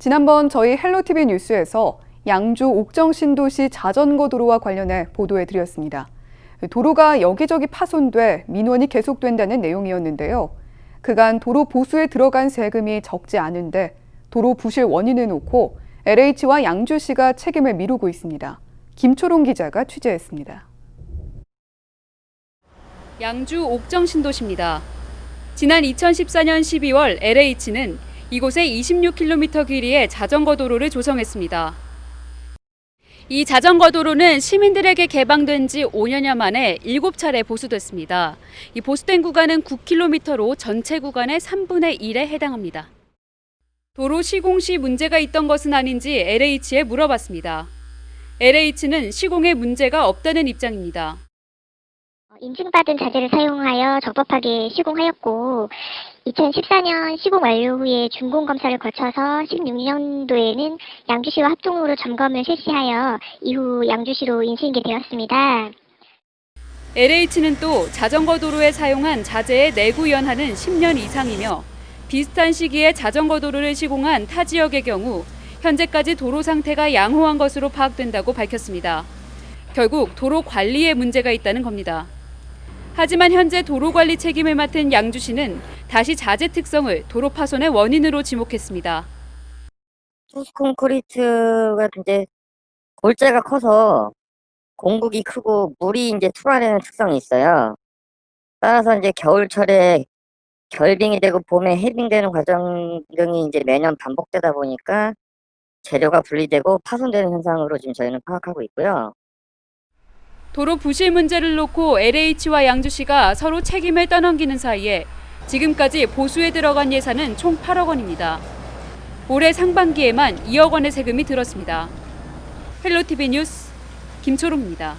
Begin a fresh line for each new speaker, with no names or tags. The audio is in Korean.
지난번 저희 헬로티비 뉴스에서 양주 옥정 신도시 자전거 도로와 관련해 보도해 드렸습니다. 도로가 여기저기 파손돼 민원이 계속된다는 내용이었는데요. 그간 도로 보수에 들어간 세금이 적지 않은데 도로 부실 원인을 놓고 LH와 양주시가 책임을 미루고 있습니다. 김초롱 기자가 취재했습니다.
양주 옥정 신도시입니다. 지난 2014년 12월 LH는 이곳에 26km 길이의 자전거 도로를 조성했습니다. 이 자전거 도로는 시민들에게 개방된 지 5년여 만에 7차례 보수됐습니다. 이 보수된 구간은 9km로 전체 구간의 3분의 1에 해당합니다. 도로 시공 시 문제가 있던 것은 아닌지 LH에 물어봤습니다. LH는 시공에 문제가 없다는 입장입니다.
어, 인증받은 자재를 사용하여 적법하게 시공하였고 2014년 시공 완료 후에 준공 검사를 거쳐서 16년도에는 양주시와 합동으로 점검을 실시하여 이후 양주시로 인수인계 되었습니다.
LH는 또 자전거 도로에 사용한 자재의 내구 연한은 10년 이상이며 비슷한 시기에 자전거 도로를 시공한 타 지역의 경우 현재까지 도로 상태가 양호한 것으로 파악된다고 밝혔습니다. 결국 도로 관리에 문제가 있다는 겁니다. 하지만 현재 도로 관리 책임을 맡은 양주시는 다시 자재 특성을 도로 파손의 원인으로 지목했습니다.
투스 콘크리트가 이제 골재가 커서 공국이 크고 물이 이제 투과되는 특성이 있어요. 따라서 이제 겨울철에 결빙이 되고 봄에 해빙되는 과정 등이 이제 매년 반복되다 보니까 재료가 분리되고 파손되는 현상으로 지금 저희는 파악하고 있고요.
도로 부실 문제를 놓고 LH와 양주시가 서로 책임을 떠넘기는 사이에 지금까지 보수에 들어간 예산은 총 8억 원입니다. 올해 상반기에만 2억 원의 세금이 들었습니다. 헬로티비 뉴스 김초롱입니다.